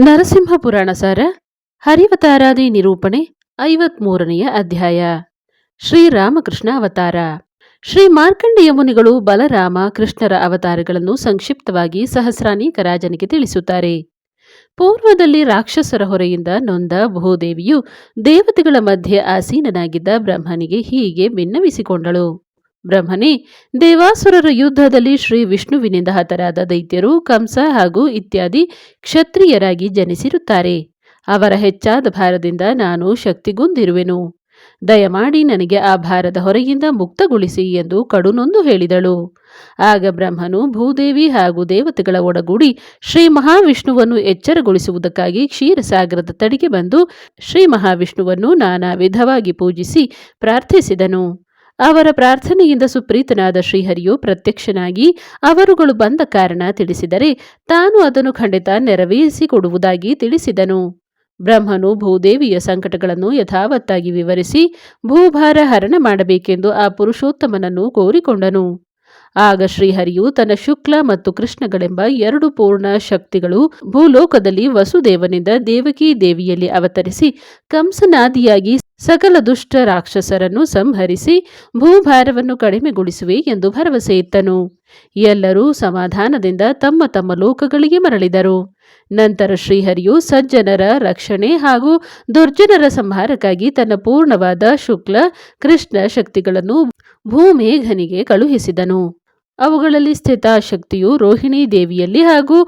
ನರಸಿಂಹ ಪುರಾಣ ಸಾರ, ಹರಿವತಾರಾದಿ ನಿರೂಪಣೆ, ಐವತ್ಮೂರನೆಯ ಅಧ್ಯಾಯ. ಶ್ರೀರಾಮಕೃಷ್ಣ ಅವತಾರ. ಶ್ರೀ ಮಾರ್ಕಂಡೇಯ ಮುನಿಗಳು ಬಲರಾಮ, ಕೃಷ್ಣರ ಅವತಾರಗಳನ್ನು ಸಂಕ್ಷಿಪ್ತವಾಗಿ ಸಹಸ್ರಾನೇಕ ರಾಜನಿಗೆ ತಿಳಿಸುತ್ತಾರೆ. ಪೂರ್ವದಲ್ಲಿ ರಾಕ್ಷಸರ ಹೊರೆಯಿಂದ ನೊಂದ ಭೂದೇವಿಯು ದೇವತೆಗಳ ಮಧ್ಯೆ ಆಸೀನನಾಗಿದ್ದ ಬ್ರಹ್ಮನಿಗೆ ಹೀಗೆ ಭಿನ್ನವಿಸಿಕೊಂಡಳು ಬ್ರಹ್ಮನೇ, ದೇವಾಸುರರ ಯುದ್ಧದಲ್ಲಿ ಶ್ರೀ ವಿಷ್ಣುವಿನಿಂದ ಹತರಾದ ದೈತ್ಯರು, ಕಂಸ ಹಾಗೂ ಇತ್ಯಾದಿ ಕ್ಷತ್ರಿಯರಾಗಿ ಜನಿಸಿರುತ್ತಾರೆ. ಅವರ ಹೆಚ್ಚಾದ ಭಾರದಿಂದ ನಾನು ಶಕ್ತಿಗುಂದಿರುವೆನು. ದಯಮಾಡಿ ನನಗೆ ಆ ಭಾರದ ಹೊರೆಯಿಂದ ಮುಕ್ತಗೊಳಿಸಿ ಎಂದು ಕಡುನೊಂದು ಹೇಳಿದಳು. ಆಗ ಬ್ರಹ್ಮನು ಭೂದೇವಿ ಹಾಗೂ ದೇವತೆಗಳ ಒಡಗೂಡಿ ಶ್ರೀ ಮಹಾವಿಷ್ಣುವನ್ನು ಎಚ್ಚರಗೊಳಿಸುವುದಕ್ಕಾಗಿ ಕ್ಷೀರಸಾಗರದ ತಡಿಗೆ ಬಂದು ಶ್ರೀ ಮಹಾವಿಷ್ಣುವನ್ನು ನಾನಾ ವಿಧವಾಗಿ ಪೂಜಿಸಿ ಪ್ರಾರ್ಥಿಸಿದನು. ಅವರ ಪ್ರಾರ್ಥನೆಯಿಂದ ಸುಪ್ರೀತನಾದ ಶ್ರೀಹರಿಯು ಪ್ರತ್ಯಕ್ಷನಾಗಿ ಅವರುಗಳು ಬಂದ ಕಾರಣ ತಿಳಿಸಿದರೆ ತಾನು ಅದನ್ನು ಖಂಡಿತ ನೆರವೇರಿಸಿಕೊಡುವುದಾಗಿ ತಿಳಿಸಿದನು. ಬ್ರಹ್ಮನು ಭೂದೇವಿಯ ಸಂಕಟಗಳನ್ನು ಯಥಾವತ್ತಾಗಿ ವಿವರಿಸಿ ಭೂಭಾರ ಹರಣ ಮಾಡಬೇಕೆಂದು ಆ ಪುರುಷೋತ್ತಮನನ್ನು ಕೋರಿಕೊಂಡನು. ಆಗ ಶ್ರೀಹರಿಯು ತನ್ನ ಶುಕ್ಲ ಮತ್ತು ಕೃಷ್ಣಗಳೆಂಬ ಎರಡು ಪೂರ್ಣ ಶಕ್ತಿಗಳು ಭೂಲೋಕದಲ್ಲಿ ವಸುದೇವನಿಂದ ದೇವಕಿ ದೇವಿಯಲ್ಲಿ ಅವತರಿಸಿ ಕಂಸನಾದಿಯಾಗಿ ಸಕಲ ದುಷ್ಟ ರಾಕ್ಷಸರನ್ನು ಸಂಹರಿಸಿ ಭೂಭಾರವನ್ನು ಕಡಿಮೆಗೊಳಿಸುವೆ ಎಂದು ಭರವಸೆ ಇತ್ತನು. ಎಲ್ಲರೂ ಸಮಾಧಾನದಿಂದ ತಮ್ಮ ತಮ್ಮ ಲೋಕಗಳಿಗೆ ಮರಳಿದರು. ನಂತರ ಶ್ರೀಹರಿಯು ಸಜ್ಜನರ ರಕ್ಷಣೆ ಹಾಗೂ ದುರ್ಜನರ ಸಂಹಾರಕ್ಕಾಗಿ ತನ್ನ ಪೂರ್ಣವಾದ ಶುಕ್ಲ, ಕೃಷ್ಣ ಶಕ್ತಿಗಳನ್ನು ಭೂಮೇಘನಿಗೆ ಕಳುಹಿಸಿದನು. ಅವುಗಳಲ್ಲಿ ಸ್ಥಿತ ಶಕ್ತಿಯು ರೋಹಿಣಿ ದೇವಿಯಲ್ಲಿ ಹಾಗೂ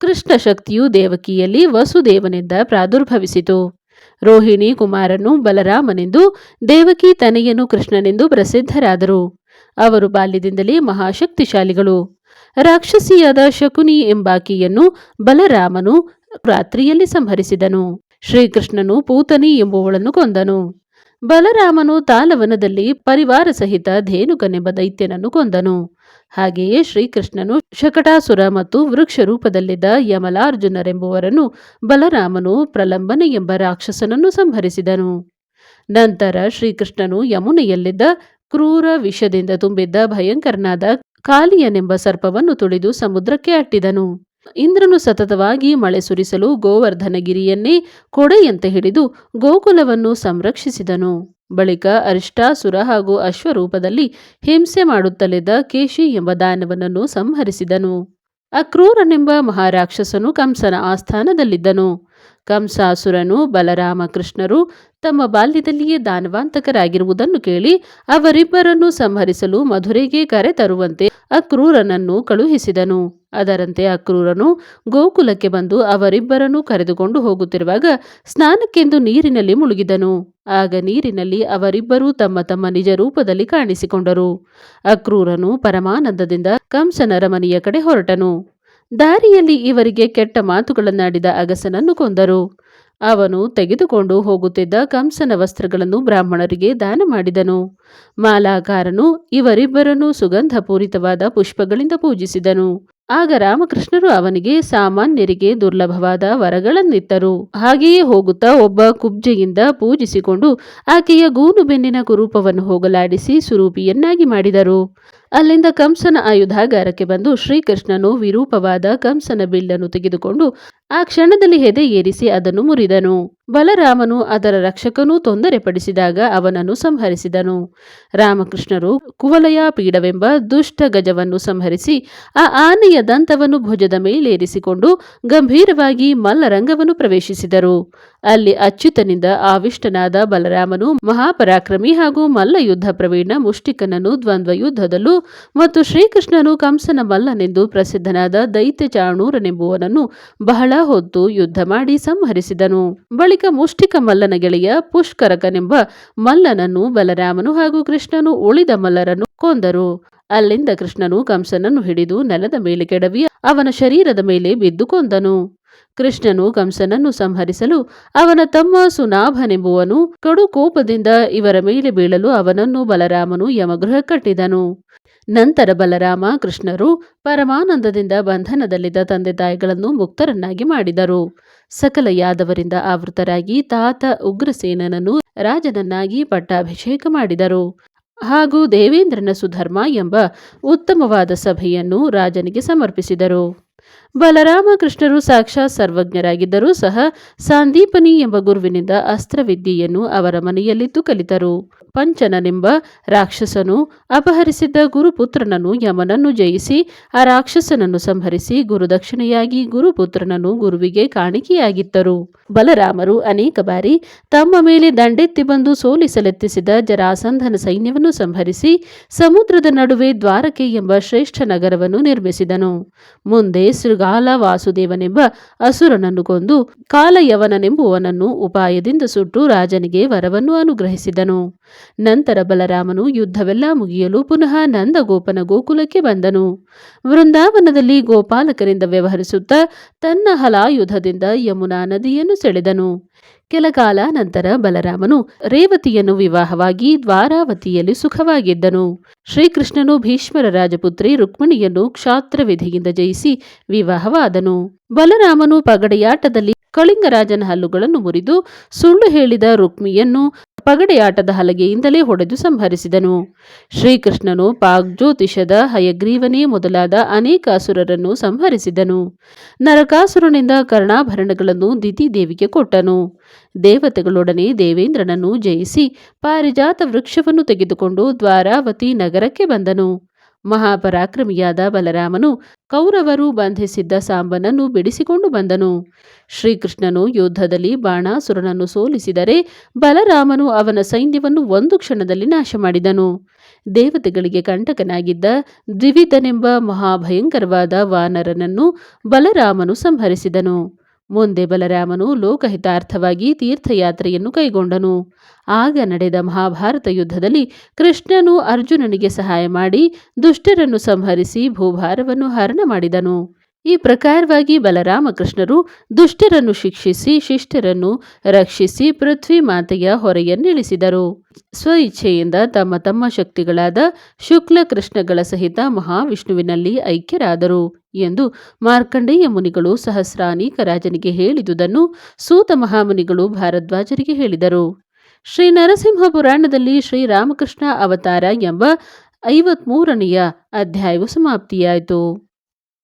ಕೃಷ್ಣ ಶಕ್ತಿಯು ದೇವಕಿಯಲ್ಲಿ ವಸುದೇವನಿಂದ ಪ್ರಾದುರ್ಭವಿಸಿತು. ರೋಹಿಣಿ ಕುಮಾರನು ಬಲರಾಮನೆಂದು, ದೇವಕಿ ತನೆಯನು ಕೃಷ್ಣನೆಂದು ಪ್ರಸಿದ್ಧರಾದರು. ಅವರು ಬಾಲ್ಯದಿಂದಲೇ ಮಹಾಶಕ್ತಿಶಾಲಿಗಳು. ರಾಕ್ಷಸಿಯಾದ ಶಕುನಿ ಎಂಬಾಕಿಯನ್ನು ಬಲರಾಮನು ರಾತ್ರಿಯಲ್ಲಿ ಸಂಹರಿಸಿದನು. ಶ್ರೀಕೃಷ್ಣನು ಪೂತನಿ ಎಂಬುವಳನ್ನು ಕೊಂದನು. ಬಲರಾಮನು ತಾಲವನದಲ್ಲಿ ಪರಿವಾರ ಸಹಿತ ಧೇನುಕನೆಂಬ ದೈತ್ಯನನ್ನು ಕೊಂದನು. ಹಾಗೆಯೇ ಶ್ರೀಕೃಷ್ಣನು ಶಕಟಾಸುರ ಮತ್ತು ವೃಕ್ಷ ರೂಪದಲ್ಲಿದ್ದ ಯಮಲಾರ್ಜುನರೆಂಬುವರನ್ನು ಬಲರಾಮನು ಪ್ರಲಂಬನ ಎಂಬ ರಾಕ್ಷಸನನ್ನು ಸಂಹರಿಸಿದನು. ನಂತರ ಶ್ರೀಕೃಷ್ಣನು ಯಮುನೆಯಲ್ಲಿದ್ದ ಕ್ರೂರ ವಿಷದಿಂದ ತುಂಬಿದ್ದ ಭಯಂಕರನಾದ ಕಾಲಿಯನೆಂಬ ಸರ್ಪವನ್ನು ತುಳಿದು ಸಮುದ್ರಕ್ಕೆ ಅಟ್ಟಿದನು. ಇಂದ್ರನು ಸತತವಾಗಿ ಮಳೆ ಸುರಿಸಲು ಗೋವರ್ಧನಗಿರಿಯನ್ನೇ ಕೊಡೆಯಂತೆ ಹಿಡಿದು ಗೋಕುಲವನ್ನು ಸಂರಕ್ಷಿಸಿದನು. ಬಳಿಕ ಅರಿಷ್ಟಾಸುರ ಹಾಗೂ ಅಶ್ವರೂಪದಲ್ಲಿ ಹಿಂಸೆ ಮಾಡುತ್ತಲಿದ್ದ ಕೇಶಿ ಎಂಬ ದಾನವನನ್ನು ಸಂಹರಿಸಿದನು. ಅಕ್ರೂರನೆಂಬ ಮಹಾರಾಕ್ಷಸನು ಕಂಸನ ಆಸ್ಥಾನದಲ್ಲಿದ್ದನು. ಕಂಸಾಸುರನು ಬಲರಾಮ ಕೃಷ್ಣರು ತಮ್ಮ ಬಾಲ್ಯದಲ್ಲಿಯೇ ದಾನವಾಂತಕರಾಗಿರುವುದನ್ನು ಕೇಳಿ ಅವರಿಬ್ಬರನ್ನು ಸಂಹರಿಸಲು ಮಧುರೆಗೆ ಕರೆತರುವಂತೆ ಅಕ್ರೂರನನ್ನು ಕಳುಹಿಸಿದನು. ಅದರಂತೆ ಅಕ್ರೂರನು ಗೋಕುಲಕ್ಕೆ ಬಂದು ಅವರಿಬ್ಬರನ್ನು ಕರೆದುಕೊಂಡು ಹೋಗುತ್ತಿರುವಾಗ ಸ್ನಾನಕ್ಕೆಂದು ನೀರಿನಲ್ಲಿ ಮುಳುಗಿದನು. ಆಗ ನೀರಿನಲ್ಲಿ ಅವರಿಬ್ಬರೂ ತಮ್ಮ ತಮ್ಮ ನಿಜ ರೂಪದಲ್ಲಿ ಕಾಣಿಸಿಕೊಂಡರು. ಅಕ್ರೂರನು ಪರಮಾನಂದದಿಂದ ಕಂಸನ ಮನೆಯ ಕಡೆ ಹೊರಟನು. ದಾರಿಯಲ್ಲಿ ಇವರಿಗೆ ಕೆಟ್ಟ ಮಾತುಗಳನ್ನಾಡಿದ ಅಗಸನನ್ನು ಕೊಂದರು. ಅವನು ತೆಗೆದುಕೊಂಡು ಹೋಗುತ್ತಿದ್ದ ಕಂಸನ ವಸ್ತ್ರಗಳನ್ನು ಬ್ರಾಹ್ಮಣರಿಗೆ ದಾನ ಮಾಡಿದನು. ಮಾಲಾಕಾರನು ಇವರಿಬ್ಬರನ್ನು ಸುಗಂಧಪೂರಿತವಾದ ಪುಷ್ಪಗಳಿಂದ ಪೂಜಿಸಿದನು. ಆಗ ರಾಮಕೃಷ್ಣರು ಅವನಿಗೆ ಸಾಮಾನ್ಯರಿಗೆ ದುರ್ಲಭವಾದ ವರಗಳನ್ನಿತ್ತರು. ಹಾಗೆಯೇ ಹೋಗುತ್ತಾ ಒಬ್ಬ ಕುಬ್ಜೆಯಿಂದ ಪೂಜಿಸಿಕೊಂಡು ಆಕೆಯ ಗೂನು ಬೆನ್ನಿನ ಕುರೂಪವನ್ನು ಹೋಗಲಾಡಿಸಿ ಸುರೂಪಿಯನ್ನಾಗಿ ಮಾಡಿದರು. ಅಲ್ಲಿಂದ ಕಂಸನ ಆಯುಧಾಗಾರಕ್ಕೆ ಬಂದು ಶ್ರೀಕೃಷ್ಣನು ವಿರೂಪವಾದ ಕಂಸನ ಬಿಲ್ಲನ್ನು ತೆಗೆದುಕೊಂಡು ಆ ಕ್ಷಣದಲ್ಲಿ ಹೆದೆ ಏರಿಸಿ ಅದನ್ನು ಮುರಿದನು. ಬಲರಾಮನು ಅದರ ರಕ್ಷಕನೂ ತೊಂದರೆಪಡಿಸಿದಾಗ ಅವನನ್ನು ಸಂಹರಿಸಿದನು. ರಾಮಕೃಷ್ಣರು ಕುವಲಯ ಪೀಡವೆಂಬ ದುಷ್ಟ ಗಜವನ್ನು ಸಂಹರಿಸಿ ಆ ಆನೆಯ ದಂತವನ್ನು ಭುಜದ ಮೇಲೇರಿಸಿಕೊಂಡು ಗಂಭೀರವಾಗಿ ಮಲ್ಲರಂಗವನ್ನು ಪ್ರವೇಶಿಸಿದರು. ಅಲ್ಲಿ ಅಚ್ಯುತನಿಂದ ಆವಿಷ್ಟನಾದ ಬಲರಾಮನು ಮಹಾಪರಾಕ್ರಮಿ ಹಾಗೂ ಮಲ್ಲ ಯುದ್ಧ ಪ್ರವೀಣ ಮುಷ್ಟಿಕನನ್ನು ದ್ವಂದ್ವ ಯುದ್ಧದಲ್ಲೂ ಮತ್ತು ಶ್ರೀಕೃಷ್ಣನು ಕಂಸನ ಮಲ್ಲನೆಂದು ಪ್ರಸಿದ್ಧನಾದ ದೈತ್ಯ ಚಾಣೂರನೆಂಬುವನನ್ನು ಬಹಳ ಹೊತ್ತು ಯುದ್ಧ ಮಾಡಿ ಸಂಹರಿಸಿದನು. ಬಳಿಕ ಮುಷ್ಟಿಕ ಮಲ್ಲನ ಗೆಳೆಯ ಪುಷ್ಕರಕನೆಂಬ ಮಲ್ಲನನ್ನು ಬಲರಾಮನು ಹಾಗೂ ಕೃಷ್ಣನು ಉಳಿದ ಮಲ್ಲರನ್ನು ಕೊಂದರು. ಅಲ್ಲಿಂದ ಕೃಷ್ಣನು ಕಂಸನನ್ನು ಹಿಡಿದು ನೆಲದ ಮೇಲೆ ಕೆಡವಿ ಅವನ ಶರೀರದ ಮೇಲೆ ಬಿದ್ದು ಕೊಂದನು. ಕೃಷ್ಣನು ಕಂಸನನ್ನು ಸಂಹರಿಸಲು ಅವನ ತಮ್ಮ ಸುನಾಭನೆಂಬುವನು ಕಡು ಕೋಪದಿಂದ ಇವರ ಮೇಲೆ ಬೀಳಲು ಅವನನ್ನು ಬಲರಾಮನು ಯಮಗೃಹ ಕಟ್ಟಿದನು. ನಂತರ ಬಲರಾಮ ಕೃಷ್ಣರು ಪರಮಾನಂದದಿಂದ ಬಂಧನದಲ್ಲಿದ್ದ ತಂದೆ ತಾಯಿಗಳನ್ನು ಮುಕ್ತರನ್ನಾಗಿ ಮಾಡಿದರು. ಸಕಲ ಯಾದವರಿಂದ ಆವೃತರಾಗಿ ತಾತ ಉಗ್ರಸೇನನನ್ನು ರಾಜನನ್ನಾಗಿ ಪಟ್ಟಾಭಿಷೇಕ ಮಾಡಿದರು. ಹಾಗೂ ದೇವೇಂದ್ರನ ಸುಧರ್ಮ ಎಂಬ ಉತ್ತಮವಾದ ಸಭೆಯನ್ನು ರಾಜನಿಗೆ ಸಮರ್ಪಿಸಿದರು. ಬಲರಾಮಕೃಷ್ಣರು ಸಾಕ್ಷಾತ್ ಸರ್ವಜ್ಞರಾಗಿದ್ದರೂ ಸಹ ಸಾಂದೀಪನಿ ಎಂಬ ಗುರುವಿನಿಂದ ಅಸ್ತ್ರವಿದ್ಯೆಯನ್ನು ಅವರ ಮನೆಯಲ್ಲಿದ್ದು ಕಲಿತರು. ಪಂಚನನೆಂಬ ರಾಕ್ಷಸನು ಅಪಹರಿಸಿದ್ದ ಗುರುಪುತ್ರನನ್ನು ಯಮನನ್ನು ಜಯಿಸಿ, ಆ ರಾಕ್ಷಸನನ್ನು ಸಂಹರಿಸಿ ಗುರುದಕ್ಷಿಣೆಯಾಗಿ ಗುರುಪುತ್ರನನ್ನು ಗುರುವಿಗೆ ಕಾಣಿಕೆಯಾಗಿತ್ತರು. ಬಲರಾಮರು ಅನೇಕ ಬಾರಿ ತಮ್ಮ ಮೇಲೆ ದಂಡೆತ್ತಿ ಬಂದು ಸೋಲಿಸಲೆತ್ತಿಸಿದ ಜರಾಸಂಧನ ಸೈನ್ಯವನ್ನು ಸಂಹರಿಸಿ, ಸಮುದ್ರದ ನಡುವೆ ದ್ವಾರಕೆ ಎಂಬ ಶ್ರೇಷ್ಠ ನಗರವನ್ನು ನಿರ್ಮಿಸಿದನು. ಮುಂದೆ ಶೃಗಾಲ ವಾಸುದೇವನೆಂಬ ಅಸುರನನ್ನು ಕೊಂದು ಕಾಲಯವನನೆಂಬುವನನ್ನು ಉಪಾಯದಿಂದ ಸುಟ್ಟು ರಾಜನಿಗೆ ವರವನ್ನು ಅನುಗ್ರಹಿಸಿದನು. ನಂತರ ಬಲರಾಮನು ಯುದ್ಧವೆಲ್ಲ ಮುಗಿಯಲು ಪುನಃ ನಂದಗೋಪನ ಗೋಕುಲಕ್ಕೆ ಬಂದನು. ವೃಂದಾವನದಲ್ಲಿ ಗೋಪಾಲಕರಿಂದ ವ್ಯವಹರಿಸುತ್ತಾ ತನ್ನ ಹಲಾಯುಧದಿಂದ ಯಮುನಾ ನದಿಯನ್ನು ಸೆಳೆದನು. ಕೆಲಕಾಲ ನಂತರ ಬಲರಾಮನು ರೇವತಿಯನ್ನು ವಿವಾಹವಾಗಿ ದ್ವಾರಾವತಿಯಲ್ಲಿ ಸುಖವಾಗಿದ್ದನು. ಶ್ರೀಕೃಷ್ಣನು ಭೀಷ್ಮರ ರಾಜಪುತ್ರಿ ರುಕ್ಮಿಣಿಯನ್ನು ಕ್ಷಾತ್ರ ವಿಧಿಯಿಂದ ಜಯಿಸಿ ವಿವಾಹವಾದನು. ಬಲರಾಮನು ಪಗಡೆಯಾಟದಲ್ಲಿ ಕಳಿಂಗರಾಜನ ಹಲ್ಲುಗಳನ್ನು ಮುರಿದು ಸುಳ್ಳು ಹೇಳಿದ ರುಕ್ಮಿಯನ್ನು ಪಗಡೆಯಾಟದ ಹಲಗೆಯಿಂದಲೇ ಹೊಡೆದು ಸಂಹರಿಸಿದನು. ಶ್ರೀಕೃಷ್ಣನು ಪಾಗ್ಜ್ಯೋತಿಷದ ಹಯಗ್ರೀವನೇ ಮೊದಲಾದ ಅನೇಕ ಅಸುರರನ್ನು ಸಂಹರಿಸಿದನು. ನರಕಾಸುರನಿಂದ ಕರ್ಣಾಭರಣಗಳನ್ನು ದಿತಿದೇವಿಗೆ ಕೊಟ್ಟನು. ದೇವತೆಗಳೊಡನೆ ದೇವೇಂದ್ರನನ್ನು ಜಯಿಸಿ ಪಾರಿಜಾತ ವೃಕ್ಷವನ್ನು ತೆಗೆದುಕೊಂಡು ದ್ವಾರಾವತಿ ನಗರಕ್ಕೆ ಬಂದನು. ಮಹಾಪರಾಕ್ರಮಿಯಾದ ಬಲರಾಮನು ಕೌರವರು ಬಂಧಿಸಿದ್ದ ಸಾಂಬನನ್ನು ಬಿಡಿಸಿಕೊಂಡು ಬಂದನು. ಶ್ರೀಕೃಷ್ಣನು ಯುದ್ಧದಲ್ಲಿ ಬಾಣಾಸುರನನ್ನು ಸೋಲಿಸಿದರೆ ಬಲರಾಮನು ಅವನ ಸೈನ್ಯವನ್ನು ಒಂದು ಕ್ಷಣದಲ್ಲಿ ನಾಶ ಮಾಡಿದನು ದೇವತೆಗಳಿಗೆ ಕಂಟಕನಾಗಿದ್ದ ದ್ವಿವಿಧನೆಂಬ ಮಹಾಭಯಂಕರವಾದ ವಾನರನನ್ನು ಬಲರಾಮನು ಸಂಹರಿಸಿದನು. ಮುಂದೆ ಬಲರಾಮನು ಲೋಕಹಿತಾರ್ಥವಾಗಿ ತೀರ್ಥಯಾತ್ರೆಯನ್ನು ಕೈಗೊಂಡನು. ಆಗ ನಡೆದ ಮಹಾಭಾರತ ಯುದ್ಧದಲ್ಲಿ ಕೃಷ್ಣನು ಅರ್ಜುನನಿಗೆ ಸಹಾಯ ಮಾಡಿ ದುಷ್ಟರನ್ನು ಸಂಹರಿಸಿ ಭೂಭಾರವನ್ನು ಹರಣ ಮಾಡಿದನು. ಈ ಪ್ರಕಾರವಾಗಿ ಬಲರಾಮಕೃಷ್ಣರು ದುಷ್ಟರನ್ನು ಶಿಕ್ಷಿಸಿ, ಶಿಷ್ಟರನ್ನು ರಕ್ಷಿಸಿ ಪೃಥ್ವಿ ಮಾತೆಯ ಹೊರೆಯನ್ನಿಳಿಸಿದರು. ಸ್ವಇಚ್ಛೆಯಿಂದ ತಮ್ಮ ತಮ್ಮ ಶಕ್ತಿಗಳಾದ ಶುಕ್ಲ ಕೃಷ್ಣಗಳ ಸಹಿತ ಮಹಾವಿಷ್ಣುವಿನಲ್ಲಿ ಐಕ್ಯರಾದರು ಎಂದು ಮಾರ್ಕಂಡೇಯ ಮುನಿಗಳು ಸಹಸ್ರಾನೇಕ ರಾಜನಿಗೆ ಹೇಳಿದುದನ್ನು ಸೂತ ಮಹಾಮುನಿಗಳು ಭಾರದ್ವಾಜರಿಗೆ ಹೇಳಿದರು. ಶ್ರೀ ನರಸಿಂಹ ಪುರಾಣದಲ್ಲಿ ಶ್ರೀರಾಮಕೃಷ್ಣ ಅವತಾರ ಎಂಬ ಐವತ್ಮೂರನೆಯ ಅಧ್ಯಾಯವು ಸಮಾಪ್ತಿಯಾಯಿತು.